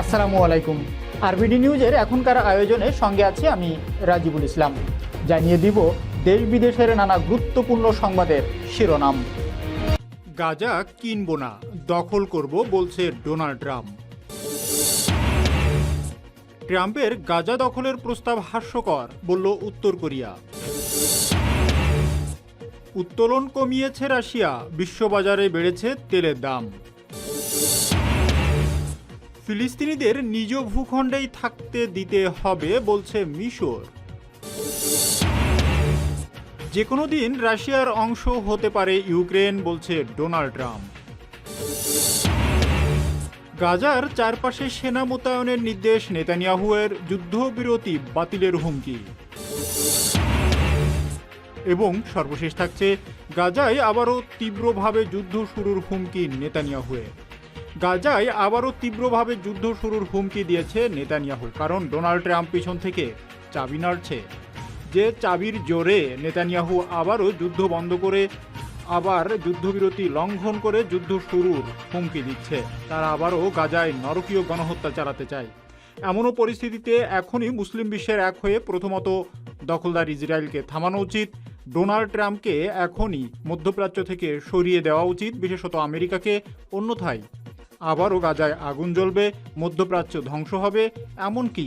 আসসালামু আলাইকুম। আরবিডি নিউজের এখনকার আয়োজনে সঙ্গে আছি আমি রাজিবুল ইসলাম। জানিয়ে দিব, দেশ বিদেশের নানা গুরুত্বপূর্ণ সংবাদের শিরোনাম। গাজা কিনবো না, দখল করব বলছে ডোনাল্ড ট্রাম্প। ট্রাম্পের গাজা দখলের প্রস্তাব হাস্যকর, বলল উত্তর কোরিয়া। উত্তোলন কমিয়েছে রাশিয়া, বিশ্ববাজারে বেড়েছে তেলের দাম। ফিলিস্তিনিদের নিজ ভূখণ্ডেই থাকতে দিতে হবে বলছে মিশর। যে কোনো দিন রাশিয়ার অংশ হতে পারে ইউক্রেন, বলছে ডোনাল্ড ট্রাম্প। গাজার চারপাশে সেনা মোতায়েনের নির্দেশ, নেতানিয়াহুয়ের যুদ্ধবিরতি বাতিলের হুমকি। এবং সর্বশেষ থাকছে, গাজায় আবারও তীব্রভাবে যুদ্ধ শুরুর হুমকি নেতানিয়াহুয়ের। গাজায় আবারও তীব্রভাবে যুদ্ধ শুরুর হুমকি দিয়েছে নেতানিয়াহু, কারণ ডোনাল্ড ট্রাম্প পিছন থেকে চাবি নাড়ছে। যে চাবির জোরে নেতানিয়াহু আবারও যুদ্ধ বন্ধ করে আবার যুদ্ধবিরতি লঙ্ঘন করে যুদ্ধ শুরুর হুমকি দিচ্ছে। তারা আবারও গাজায় নরকীয় গণহত্যা চালাতে চায়। এমনও পরিস্থিতিতে এখনই মুসলিম বিশ্বের এক হয়ে প্রথমত দখলদার ইসরায়েলকে থামানো উচিত। ডোনাল্ড ট্রাম্পকে এখনই মধ্যপ্রাচ্য থেকে সরিয়ে দেওয়া উচিত, বিশেষত আমেরিকাকে। অন্যথায় আবারও গাজায় আগুন জ্বলবে, মধ্যপ্রাচ্য ধ্বংস হবে, এমনকি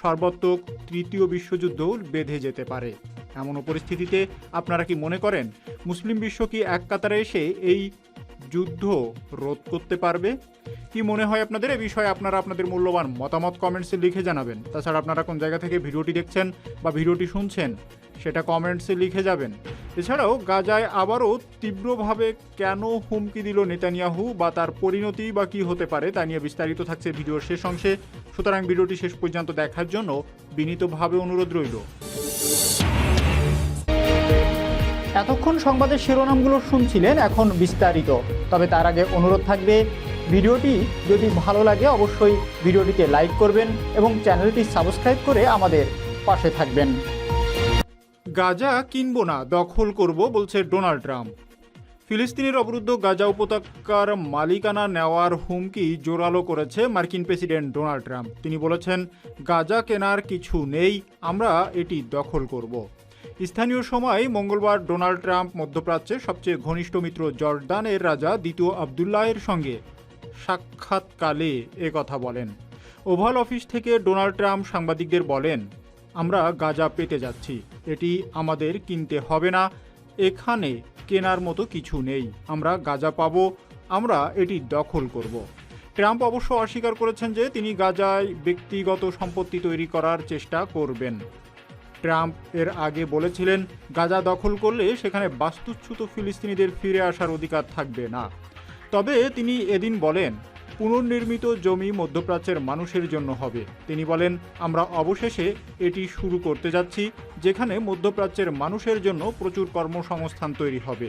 সর্বাত্মক তৃতীয় বিশ্বযুদ্ধ বেঁধে যেতে পারে। এমন পরিস্থিতিতে আপনারা কি মনে করেন, মুসলিম বিশ্ব কি এক কাতারে এসে এই যুদ্ধ রোধ করতে পারবে? কি মনে হয় আপনাদের? এ বিষয়ে আপনারা আপনাদের মূল্যবান মতামত কমেন্টসে লিখে জানাবেন। তাছাড়া আপনারা কোন জায়গা থেকে ভিডিওটি দেখছেন বা ভিডিওটি শুনছেন সেটা কমেন্টসে লিখে যাবেন। এছাড়াও গাজায় আবারও তীব্রভাবে কেন হুমকি দিল নেতানিয়াহু বা তার পরিণতি বা কী হতে পারে তা নিয়ে বিস্তারিত থাকছে ভিডিওর শেষ অংশে। সুতরাং ভিডিওটি শেষ পর্যন্ত দেখার জন্য বিনীতভাবে অনুরোধ রইল। এতক্ষণ সংবাদের শিরোনামগুলো শুনছিলেন এখন বিস্তারিত। তবে তার আগে অনুরোধ থাকবে, ভিডিওটি যদি ভালো লাগে অবশ্যই ভিডিওটিকে লাইক করবেন এবং চ্যানেলটি সাবস্ক্রাইব করে আমাদের পাশে থাকবেন। গাজা কিনব না, দখল করব, বলছে ডোনাল্ড ট্রাম্প। ফিলিস্তিনের অবরুদ্ধ গাজা উপত্যকার মালিকানা নেওয়ার হুমকি জোরালো করেছে মার্কিন প্রেসিডেন্ট ডোনাল্ড ট্রাম্প। তিনি বলেছেন, গাজা কেনার কিছু নেই, আমরা এটি দখল করব। স্থানীয় সময় মঙ্গলবার ডোনাল্ড ট্রাম্প মধ্যপ্রাচ্যে সবচেয়ে ঘনিষ্ঠ মিত্র জর্দানের রাজা দ্বিতীয় আবদুল্লাহের সঙ্গে সাক্ষাৎকালে কথা বলেন। ওভাল অফিস থেকে ডোনাল্ড ট্রাম্প সাংবাদিকদের বলেন আমরা গাজা পেতে যাচ্ছি। এটি আমাদের কিনতে হবে না। এখানে কেনার মতো কিছু নেই। আমরা গাজা পাব। আমরা এটি দখল করব। ট্রাম্প অবশ্য অস্বীকার করেছেন যে তিনি গাজায় ব্যক্তিগত সম্পত্তি তৈরি করার চেষ্টা করবেন। ট্রাম্প এর আগে বলেছিলেন, গাজা দখল করলে সেখানে বাস্তুচ্যুত ফিলিস্তিনিদের ফিরে আসার অধিকার থাকবে না। তবে তিনি এদিন বলেন পুনর্নির্মিত জমি মধ্যপ্রাচ্যের মানুষের জন্য হবে। তিনি বলেন, আমরা অবশেষে এটি শুরু করতে যাচ্ছি, যেখানে মধ্যপ্রাচ্যের মানুষের জন্য প্রচুর কর্মসংস্থান তৈরি হবে।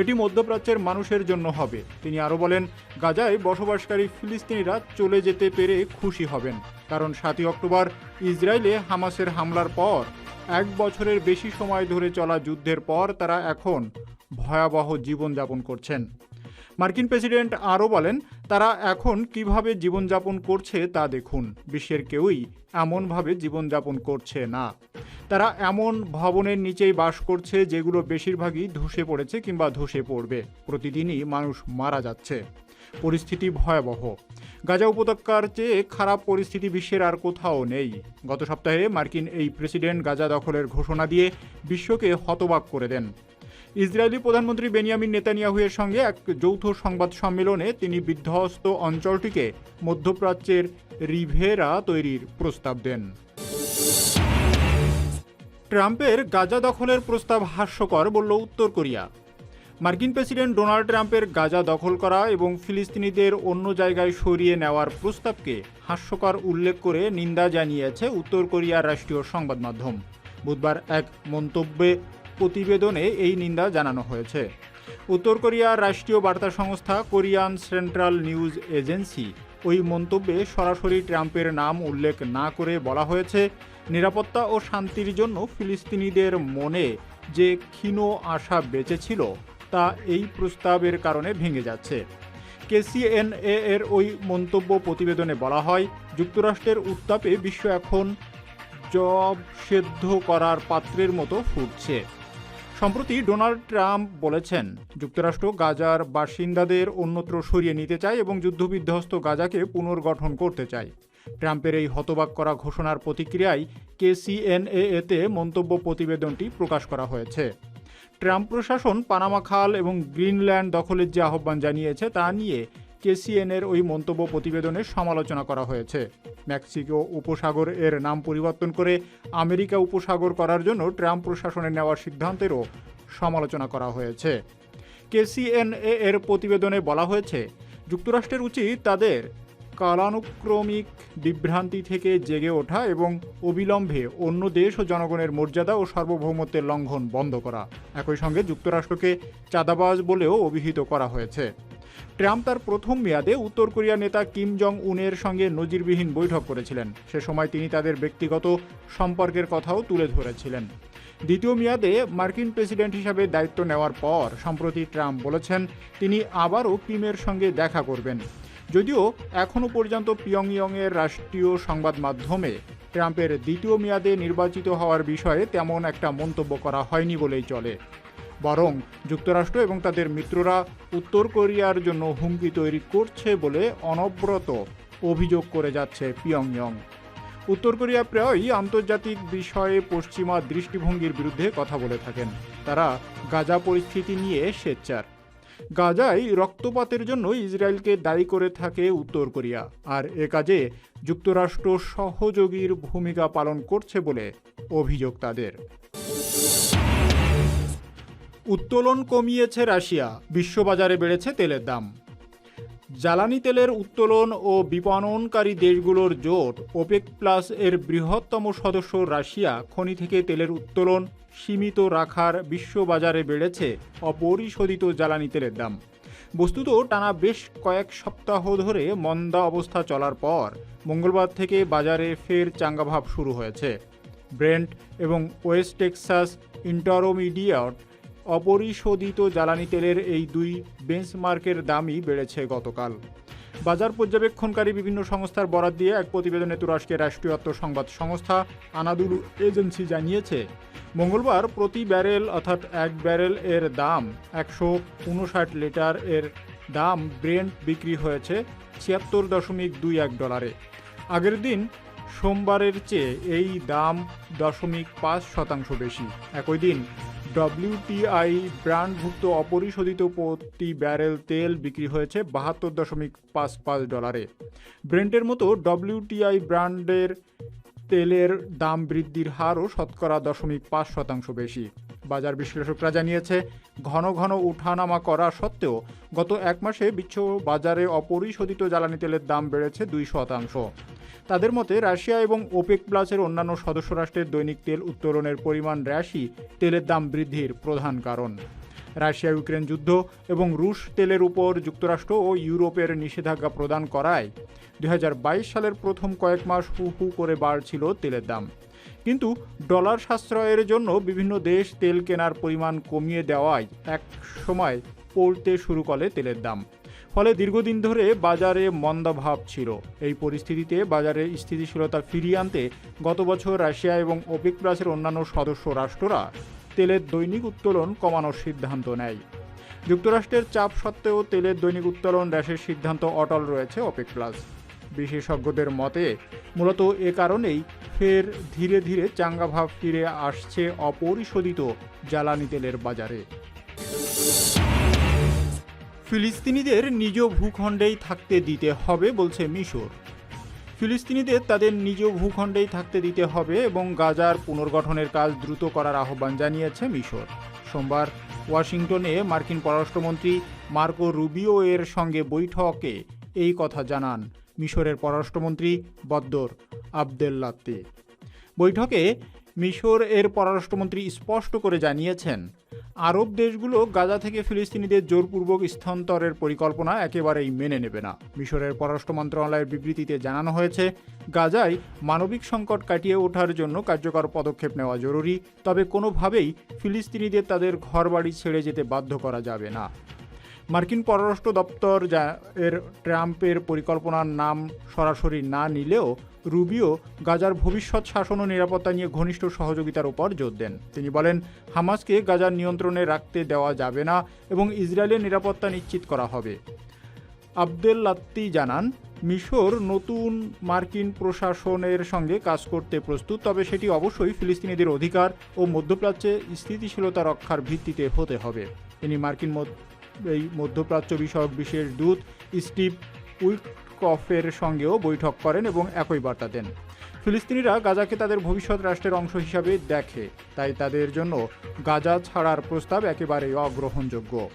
এটি মধ্যপ্রাচ্যের মানুষের জন্য হবে। তিনি আরও বলেন, গাজায় বসবাসকারী ফিলিস্তিনিরা চলে যেতে পেরে খুশি হবেন, কারণ সাতই অক্টোবর ইসরায়েলে হামাসের হামলার পর এক বছরের বেশি সময় ধরে চলা যুদ্ধের পর তারা এখন ভয়াবহ জীবনযাপন করছেন। মার্কিন প্রেসিডেন্ট আরও বলেন, তারা এখন কীভাবে জীবনযাপন করছে তা দেখুন। বিশ্বের কেউই এমনভাবে জীবনযাপন করছে না। তারা এমন ভবনের নিচেই বাস করছে যেগুলো বেশিরভাগই ধসে পড়েছে কিংবা ধসে পড়বে। প্রতিদিনই মানুষ মারা যাচ্ছে। পরিস্থিতি ভয়াবহ। গাজা উপত্যকার চেয়ে খারাপ পরিস্থিতি বিশ্বের আর কোথাও নেই। গত সপ্তাহে মার্কিন এই প্রেসিডেন্ট গাজা দখলের ঘোষণা দিয়ে বিশ্বকে হতবাক করে দেন। ইসরায়েলি প্রধানমন্ত্রী বেনিয়ামিন নেতানিয়াহুয়ের সঙ্গে এক যৌথ সংবাদ সম্মেলনে তিনি বিধ্বস্ত অঞ্চলটিকে মধ্যপ্রাচ্যের রিভেরা তৈরির প্রস্তাব দেন। ট্রাম্পের গাজা দখলের প্রস্তাব হাস্যকর, বলল উত্তর কোরিয়া। মার্কিন প্রেসিডেন্ট ডোনাল্ড ট্রাম্পের গাজা দখল করা এবং ফিলিস্তিনিদের অন্য জায়গায় সরিয়ে নেওয়ার প্রস্তাবকে হাস্যকর উল্লেখ করে নিন্দা জানিয়েছে উত্তর কোরিয়ার রাষ্ট্রীয় সংবাদ মাধ্যম বুধবার এক মন্তব্যে প্রতিবেদনে এই নিন্দা জানানো হয়েছে। উত্তর কোরিয়ার রাষ্ট্রীয় বার্তা সংস্থা কোরিয়ান সেন্ট্রাল নিউজ এজেন্সি ওই মন্তব্যে সরাসরি ট্রাম্পের নাম উল্লেখ না করে বলা হয়েছে, নিরাপত্তা ও শান্তির জন্য ফিলিস্তিনিদের মনে যে ক্ষীণ আশা বেঁচেছিল তা এই প্রস্তাবের কারণে ভেঙে যাচ্ছে। কেসিএনএ এর ওই মন্তব্য প্রতিবেদনে বলা হয়, যুক্তরাষ্ট্রের উত্তাপে বিশ্ব এখন জব সেদ্ধ করার পাত্রের মতো ফুটছে। সম্প্রতি ডোনাল্ড ট্রাম্প বলেছেন, যুক্তরাষ্ট্র গাজার বাসিন্দাদের অন্যত্র সরিয়ে নিতে চায় এবং যুদ্ধবিধ্বস্ত গাজাকে পুনর্গঠন করতে চায়। ট্রাম্পের এই হতবাক করা ঘোষণার প্রতিক্রিয়ায় কেসিএনএ এতে মন্তব্য প্রতিবেদনটি প্রকাশ করা হয়েছে। ট্রাম্প প্রশাসন পানামা খাল এবং গ্রিনল্যান্ড দখলের যে আহ্বান জানিয়েছে তা নিয়ে কেসিএনের ওই মন্তব্য প্রতিবেদনে সমালোচনা করা হয়েছে। মেক্সিকো উপসাগর এর নাম পরিবর্তন করে আমেরিকা উপসাগর করার জন্য ট্রাম্প প্রশাসনের নেওয়ার সিদ্ধান্তেরও সমালোচনা করা হয়েছে। কেসিএনএ এর প্রতিবেদনে বলা হয়েছে, যুক্তরাষ্ট্রের উচিত তাদের কালানুক্রমিক বিভ্রান্তি থেকে জেগে ওঠা এবং অবিলম্বে অন্য দেশ ও জনগণের মর্যাদা ও সার্বভৌমত্বের লঙ্ঘন বন্ধ করা। একই সঙ্গে যুক্তরাষ্ট্রকে চাঁদাবাজ বলেও অভিহিত করা হয়েছে। ট্রাম্প তার প্রথম মেয়াদে উত্তর কোরিয়া নেতা কিম জং উনের সঙ্গে নজিরবিহীন বৈঠক করেছিলেন। সে সময় তিনি তাদের ব্যক্তিগত সম্পর্কের কথাও তুলে ধরেছিলেন। দ্বিতীয় মেয়াদে মার্কিন প্রেসিডেন্ট হিসাবে দায়িত্ব নেওয়ার পর, সম্প্রতি ট্রাম্প বলেছেন, তিনি আবারও কিমের সঙ্গে দেখা করবেন। যদিও এখনও পর্যন্ত পিয়ংইয়ংয়ের রাষ্ট্রীয় সংবাদ মাধ্যমে ট্রাম্পের দ্বিতীয় মেয়াদে নির্বাচিত হওয়ার বিষয়ে তেমন একটা মন্তব্য করা হয়নি বলেই চলে। বরং যুক্তরাষ্ট্র এবং তাদের মিত্ররা উত্তর কোরিয়ার জন্য হুমকি তৈরি করছে বলে অনবরত অভিযোগ করে যাচ্ছে পিয়ংয়ং উত্তর কোরিয়া প্রায়ই আন্তর্জাতিক বিষয়ে পশ্চিমা দৃষ্টিভঙ্গির বিরুদ্ধে কথা বলে থাকেন। তারা গাজা পরিস্থিতি নিয়ে স্বেচ্ছার। গাজায় রক্তপাতের জন্য ইসরায়েলকে দায়ী করে থাকে উত্তর কোরিয়া। আর এ কাজে যুক্তরাষ্ট্র সহযোগীর ভূমিকা পালন করছে বলে অভিযোগ তাদের। উত্তোলন কমিয়েছে রাশিয়া, বিশ্ববাজারে বেড়েছে তেলের দাম। জ্বালানি তেলের উত্তোলন ও বিপণনকারী দেশগুলোর জোট, ওপেক প্লাস এর বৃহত্তম সদস্য রাশিয়া, খনি থেকে তেলের উত্তোলন সীমিত রাখার বিশ্ববাজারে বেড়েছে অপরিশোধিত জ্বালানি তেলের দাম। বস্তুত টানা বেশ কয়েক সপ্তাহ ধরে মন্দা অবস্থা চলার পর মঙ্গলবার থেকে বাজারে ফের চাঙ্গাভাব শুরু হয়েছে। ব্রেন্ট এবং ওয়েস্ট টেক্সাস ইন্টারোমিডিয়েট অপরিশোধিত জ্বালানি তেলের এই দুই বেঞ্চমার্কের দামই বেড়েছে গতকাল। বাজার পর্যবেক্ষণকারী বিভিন্ন সংস্থার বরাত দিয়ে এক প্রতিবেদনে তুরস্কের রাষ্ট্রীয়ত্ব সংবাদ সংস্থা আনাদুলু এজেন্সি জানিয়েছে, মঙ্গলবার প্রতি ব্যারেল অর্থাৎ এক ব্যারেল এর দাম একশো উনষাট লিটার এর দাম ব্রেন্ট বিক্রি হয়েছে ছিয়াত্তর দশমিক দুই এক ডলারে। আগের দিন সোমবারের চেয়ে এই দাম দশমিক পাঁচ শতাংশ বেশি। একই দিন ডব্লিউটিআই ব্র্যান্ডভুক্ত অপরিশোধিত প্রতি ব্যারেল তেল বিক্রি হয়েছে বাহাত্তর দশমিক পাঁচ পাঁচ ডলারে। ব্রেন্টের মতো ডব্লিউটিআই ব্র্যান্ডের তেলের দাম বৃদ্ধির হারও শতকরা দশমিক পাঁচ শতাংশ বেশি। বাজার বিশ্লেষকরা জানিয়েছে, ঘন ঘন উঠানামা করা সত্ত্বেও গত এক মাসে বিশ্ব বাজারে অপরিশোধিত জ্বালানি তেলের দাম বেড়েছে দুই শতাংশ। তাদের মতে রাশিয়া এবং ওপেক প্লাসের অন্যান্য সদস্য রাষ্ট্রের দৈনিক তেল উত্তোলনের পরিমাণ হ্রাসই তেলের দাম বৃদ্ধির প্রধান কারণ। রাশিয়া ইউক্রেন যুদ্ধ এবং রুশ তেলের উপর যুক্তরাষ্ট্র ও ইউরোপের নিষেধাজ্ঞা প্রদান করায় দু হাজার বাইশ সালের প্রথম কয়েক মাস হু হু করে বাড়ছিল তেলের দাম। কিন্তু ডলার সাশ্রয়ের জন্য বিভিন্ন দেশ তেল কেনার পরিমাণ কমিয়ে দেওয়ায় এক সময় পড়তে শুরু করে তেলের দাম। ফলে দীর্ঘদিন ধরে বাজারে মন্দাভাব ছিল। এই পরিস্থিতিতে বাজারে স্থিতিশীলতা ফিরিয়ে আনতে গত বছর রাশিয়া এবং ওপেক প্লাসের অন্যান্য সদস্য রাষ্ট্ররা তেলের দৈনিক উত্তোলন কমানোর সিদ্ধান্ত নেয়। যুক্তরাষ্ট্রের চাপ সত্ত্বেও তেলের দৈনিক উত্তোলন হ্রাসের সিদ্ধান্ত অটল রয়েছে ওপেক প্লাস। বিশেষজ্ঞদের মতে, মূলত এ কারণেই ফের ধীরে ধীরে চাঙ্গাভাব ফিরে আসছে অপরিশোধিত জ্বালানি তেলের বাজারে। ফিলিস্তিনিদের নিজ ভূখণ্ডেই থাকতে দিতে হবে বলছে মিশর। ফিলিস্তিনিদের তাদের নিজ ভূখণ্ডেই থাকতে দিতে হবে এবং গাজার পুনর্গঠনের কাজ দ্রুত করার আহ্বান জানিয়েছে মিশর। সোমবার ওয়াশিংটনে মার্কিন পররাষ্ট্রমন্ত্রী মার্কো রুবিও এর সঙ্গে বৈঠকে এই কথা জানান মিশরের পররাষ্ট্রমন্ত্রী বদ্দর আবদেল্লাত্তি বৈঠকে মিশর এর পররাষ্ট্রমন্ত্রী স্পষ্ট করে জানিয়েছেন আরব দেশগুলো গাজা থেকে ফিলিস্তিনিদের জোরপূর্বক স্থানান্তরের পরিকল্পনা একেবারেই মেনে নেবে না। মিশরের পররাষ্ট্র মন্ত্রণালয়ের বিবৃতিতে জানানো হয়েছে, গাজায় মানবিক সংকট কাটিয়ে ওঠার জন্য কার্যকর পদক্ষেপ নেওয়া জরুরি, তবে কোনোভাবেই ফিলিস্তিনিদের তাদের ঘরবাড়ি ছেড়ে যেতে বাধ্য করা যাবে না। মার্কিন পররাষ্ট্র দপ্তর এর ট্রাম্পের পরিকল্পনার নাম সরাসরি না নিলেও রুবিও গাজার ভবিষ্যৎ শাসন ও নিরাপত্তা নিয়ে ঘনিষ্ঠ সহযোগিতার উপর জোর দেন। তিনি বলেন, হামাসকে গাজার নিয়ন্ত্রণে রাখতে দেওয়া যাবে না এবং ইসরায়েলের নিরাপত্তা নিশ্চিত করা হবে। আবদেল লাত্তি জানান, মিশর নতুন মার্কিন প্রশাসনের সঙ্গে কাজ করতে প্রস্তুত, তবে সেটি অবশ্যই ফিলিস্তিনিদের অধিকার ও মধ্যপ্রাচ্যে স্থিতিশীলতা রক্ষার ভিত্তিতে হতে হবে। তিনি মার্কিন এই মধ্যপ্রাচ্য বিষয়ক বিশেষ দূত স্টিভ উইটকফের সঙ্গেও বৈঠক করেন এবং একই বার্তা দেন। ফিলিস্তিনিরা গাজাকে তাদের ভবিষ্যৎ রাষ্ট্রের অংশ হিসাবে দেখে, তাই তাদের জন্য গাজা ছাড়ার প্রস্তাব একেবারেই অগ্রহণযোগ্য।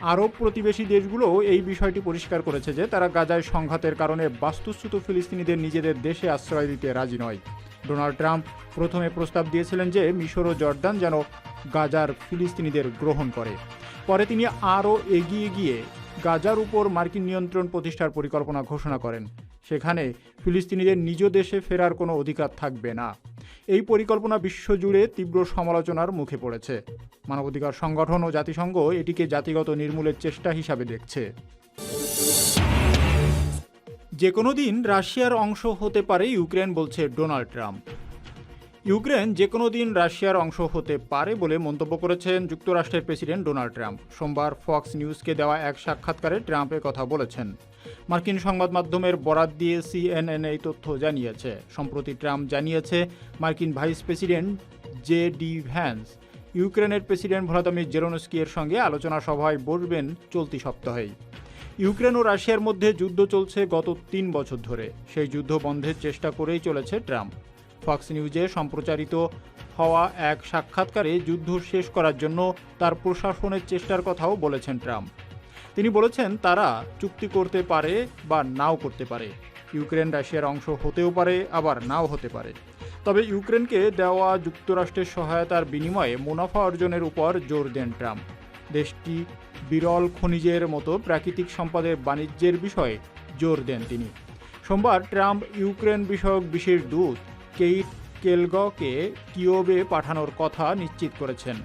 আরব প্রতিবেশী দেশগুলো এই বিষয়টি পরিষ্কার করেছে যে, তারা গাজায় সংঘাতের কারণে বাস্তুচ্যুত ফিলিস্তিনিদের নিজেদের দেশে আশ্রয় দিতে রাজি নয়। ডোনাল্ড ট্রাম্প প্রথমে প্রস্তাব দিয়েছিলেন যে, মিশর ও জর্দান যেন গাজার ফিলিস্তিনিদের গ্রহণ করে। পরে তিনি আরও এগিয়ে গিয়ে গাজার উপর মার্কিন নিয়ন্ত্রণ প্রতিষ্ঠার পরিকল্পনা ঘোষণা করেন। সেখানে ফিলিস্তিনিদের নিজ দেশে ফেরার কোনো অধিকার থাকবে না। এই পরিকল্পনা বিশ্বজুড়ে তীব্র সমালোচনার মুখে পড়েছে। মানবাধিকার সংগঠন ও জাতিসংঘ এটিকে জাতিগত নির্মূলের চেষ্টা হিসাবে দেখছে। যে কোনো দিন রাশিয়ার অংশ হতে পারে, ইউক্রেন বলছে ডোনাল্ড ট্রাম্প। ইউক্রেন যে কোনো দিন রাশিয়ার অংশ হতে পারে বলে মন্তব্য করেছেন যুক্তরাষ্ট্রের প্রেসিডেন্ট ডোনাল্ড ট্রাম্প। সোমবার ফক্স নিউজকে দেওয়া এক সাক্ষাৎকারে ট্রাম্প কথা বলেছেন। মার্কিন সংবাদ মাধ্যমের বরাত দিয়ে সিএনএন এই তথ্য জানিয়েছে। সম্প্রতি ট্রাম্প জানিয়েছে, মার্কিন vice president J D Vance ইউক্রেনের প্রেসিডেন্ট ভ্লাদিমির জেরোনস্কি এর সঙ্গে আলোচনা সভায় বসবেন চলতি সপ্তাহেই। ইউক্রেন ও রাশিয়ার মধ্যে যুদ্ধ চলছে গত তিন বছর ধরে। সেই যুদ্ধ বন্ধের চেষ্টা করেই চলেছে ট্রাম্প। ফক্স নিউজে সম্প্রচারিত হওয়া এক সাক্ষাৎকারে যুদ্ধ শেষ করার জন্য তার প্রশাসনের চেষ্টার কথাও বলেছেন ট্রাম্প। তিনি বলেছেন, তারা চুক্তি করতে পারে বা নাও করতে পারে। ইউক্রেন রাশিয়ার অংশ হতেও পারে, আবার নাও হতে পারে। তবে ইউক্রেনকে দেওয়া যুক্তরাষ্ট্রের সহায়তার বিনিময়ে মুনাফা অর্জনের উপর জোর দেন ট্রাম্প। দেশটি বিরল খনিজের মতো প্রাকৃতিক সম্পদের বাণিজ্যের বিষয়ে জোর দেন তিনি। সোমবার ট্রাম্প ইউক্রেন বিষয়ক বিশেষ দূত কেইট কেলগকে কিয়োবে পাঠানোর কথা নিশ্চিত করেছেন।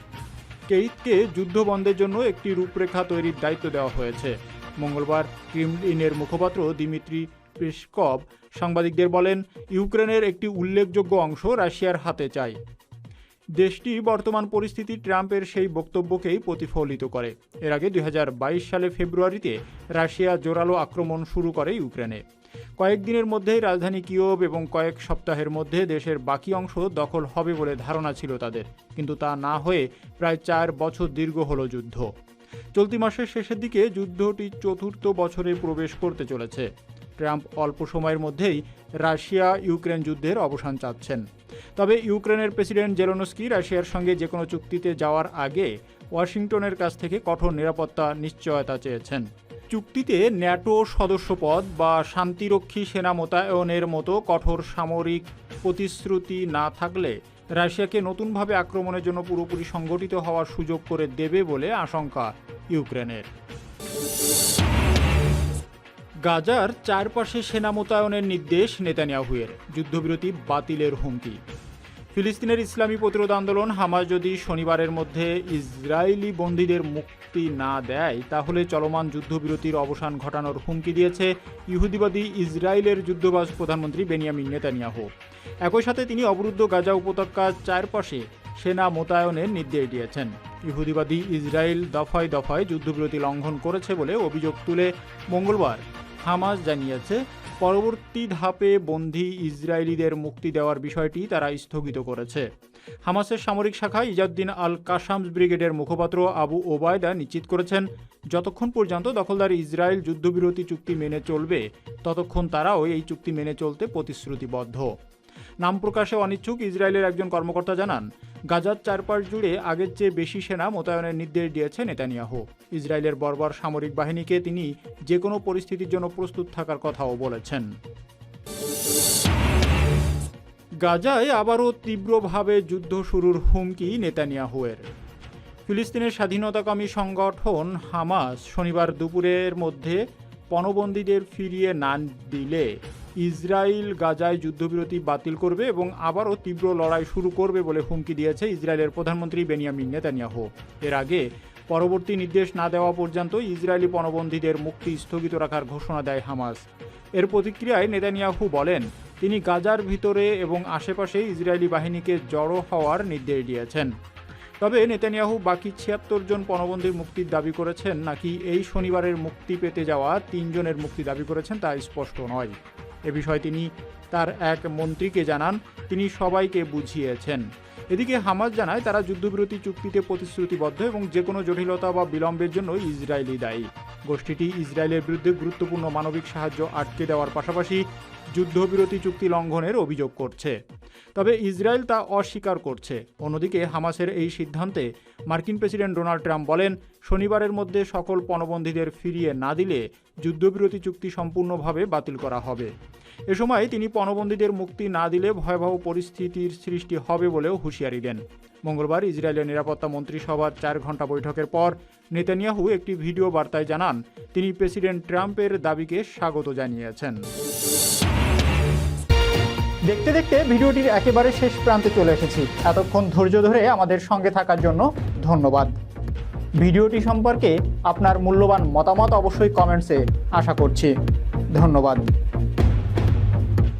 কেইতকে যুদ্ধ বন্ধের জন্য একটি রূপরেখা তৈরির দায়িত্ব দেওয়া হয়েছে। মঙ্গলবার ক্রিমলিনের মুখপাত্র দিমিত্রি পেসকভ সাংবাদিকদের বলেন, ইউক্রেনের একটি উল্লেখযোগ্য অংশ রাশিয়ার হাতে চায়। দেশটি বর্তমান পরিস্থিতি ট্রাম্পের সেই বক্তব্যকেই প্রতিফলিত করে। এর আগে দুই হাজার বাইশ সালে ফেব্রুয়ারিতে রাশিয়া জোরালো আক্রমণ শুরু করে ইউক্রেনে। কয়েকদিনের মধ্যেই রাজধানী কিয়োভ এবং কয়েক সপ্তাহের মধ্যে দেশের বাকি অংশ দখল হবে বলে ধারণা ছিল তাদের। কিন্তু তা না হয়ে প্রায় চার বছর দীর্ঘ হলো যুদ্ধ। চলতি মাসের শেষের দিকে যুদ্ধটি চতুর্থ বছরে প্রবেশ করতে চলেছে। ট্রাম্প অল্প সময়ের মধ্যেই রাশিয়া ইউক্রেন যুদ্ধের অবসান চাচ্ছেন। তবে ইউক্রেনের প্রেসিডেন্ট জেলোনস্কি রাশিয়ার সঙ্গে যে কোনো চুক্তিতে যাওয়ার আগে ওয়াশিংটনের কাছ থেকে কঠোর নিরাপত্তা নিশ্চয়তা চেয়েছেন। চুক্তিতে ন্যাটো সদস্যপদ বা শান্তিরক্ষী সেনা মোতায়েনের মতো কঠোর সামরিক প্রতিশ্রুতি না থাকলে রাশিয়াকে নতুনভাবে আক্রমণের জন্য পুরোপুরি সংগঠিত হওয়ার সুযোগ করে দেবে বলে আশঙ্কা ইউক্রেনের। গাজার চারপাশে সেনা মোতায়েনের নির্দেশ নেতানিয়াহুয়ের। যুদ্ধবিরতি বাতিলের হুমকি। ফিলিস্তিনের ইসলামী প্রতিরোধ আন্দোলন হামাস যদি শনিবারের মধ্যে ইসরায়েলি বন্দীদের মুক্তি না দেয়, তাহলে চলমান যুদ্ধবিরতির অবসান ঘটানোর হুমকি দিয়েছে ইহুদিবাদী ইসরায়েলের যুদ্ধবাজ প্রধানমন্ত্রী বেনিয়ামিন নেতানিয়াহু। একই সাথে তিনি অবরুদ্ধ গাজা উপত্যকার চারপাশে সেনা মোতায়েনের নির্দেশ দিয়েছেন। ইহুদিবাদী ইসরায়েল দফায় দফায় যুদ্ধবিরতি লঙ্ঘন করেছে বলে অভিযোগ তুলে মঙ্গলবার হামাস জানিয়েছে। পরবর্তী ধাপে বন্দী ইসরায়েলিদের মুক্তি দেওয়ার বিষয়টি তারা স্থগিত করেছে। হামাসের সামরিক শাখা ইজাদ্দিন আল কাসামস ব্রিগেডের মুখপাত্র আবু ওবায়দা নিশ্চিত করেছেন, যতক্ষণ পর্যন্ত দখলদার ইসরায়েল যুদ্ধবিরতি চুক্তি মেনে চলবে, ততক্ষণ তারাও এই চুক্তি মেনে চলতে প্রতিশ্রুতিবদ্ধ। নাম প্রকাশে অনিচ্ছুক ইসরায়েলের একজন কর্মকর্তা জানান, গাজার চারপাশ জুড়ে আগের চেয়ে বেশি সেনা মোতায়েনের নির্দেশ দিয়েছে নেতানিয়াহু। ইসরায়েলের বর্বর সামরিক বাহিনীকে তিনি যে কোনো পরিস্থিতির জন্য প্রস্তুত থাকার কথাও বলেছেন। গাজায় আবারও তীব্রভাবে যুদ্ধ শুরুর হুমকি নেতানিয়াহুয়ের। ফিলিস্তিনের স্বাধীনতাকামী সংগঠন হামাস শনিবার দুপুরের মধ্যে পণবন্দীদের ফিরিয়ে না দিলে ইসরায়েল গাজায় যুদ্ধবিরতি বাতিল করবে এবং আবারও তীব্র লড়াই শুরু করবে বলে হুমকি দিয়েছে ইসরায়েলের প্রধানমন্ত্রী বেনিয়ামিন নেতানিয়াহু। এর আগে পরবর্তী নির্দেশ না দেওয়া পর্যন্ত ইসরায়েলি পণবন্দীদের মুক্তি স্থগিত রাখার ঘোষণা দেয় হামাস। এর প্রতিক্রিয়ায় নেতানিয়াহু বলেন তিনি গাজার ভিতরে এবং আশেপাশে ইসরায়েলি বাহিনীকে জড়ো হওয়ার নির্দেশ দিয়েছেন। তবে নেতানিয়াহু বাকি ছিয়াত্তর জন পণবন্দীর মুক্তির দাবি করেছেন নাকি এই শনিবারের মুক্তি পেতে যাওয়া তিনজনের মুক্তি দাবি করেছেন তা স্পষ্ট নয়। এ বিষয়ে তিনি তার এক মন্ত্রীকে জানান, তিনি সবাইকে বুঝিয়েছেন। এদিকে হামাস জানায়, তারা যুদ্ধবিরতি চুক্তিতে প্রতিশ্রুতিবদ্ধ এবং যে কোনো জটিলতা বা বিলম্বের জন্য ইসরায়েলি দায়ী। গোষ্ঠীটি ইসরায়েলের বিরুদ্ধে গুরুত্বপূর্ণ মানবিক সাহায্য আটকে দেওয়ার পাশাপাশি যুদ্ধবিরতি চুক্তি লঙ্ঘনের অভিযোগ করছে। তবে ইসরায়েল তা অস্বীকার করছে। অন্যদিকে হামাসের এই সিদ্ধান্তে মার্কিন প্রেসিডেন্ট ডোনাল্ড ট্রাম্প বলেন, শনিবারের মধ্যে সকল পণবন্দীদের ফিরিয়ে না দিলে যুদ্ধবিরতি চুক্তি সম্পূর্ণভাবে বাতিল করা হবে। এ সময় তিনি পণবন্দীদের মুক্তি না দিলে ভয়াবহ পরিস্থিতির সৃষ্টি হবে বলেও হুঁশিয়ারি দেন। মঙ্গলবার ইসরায়েলের নিরাপত্তা মন্ত্রিসভার চার ঘণ্টা বৈঠকের পর নেতানিয়াহু একটি ভিডিও বার্তায় জানান, তিনি প্রেসিডেন্ট ট্রাম্পের দাবিকে স্বাগত জানিয়েছেন। দেখতে দেখতে ভিডিওটির একেবারে শেষ প্রান্তে চলে এসেছি। এতক্ষণ ধৈর্য ধরে আমাদের সঙ্গে থাকার জন্য ধন্যবাদ। ভিডিওটি সম্পর্কে আপনার মূল্যবান মতামত অবশ্যই কমেন্টসে আশা করছি। ধন্যবাদ।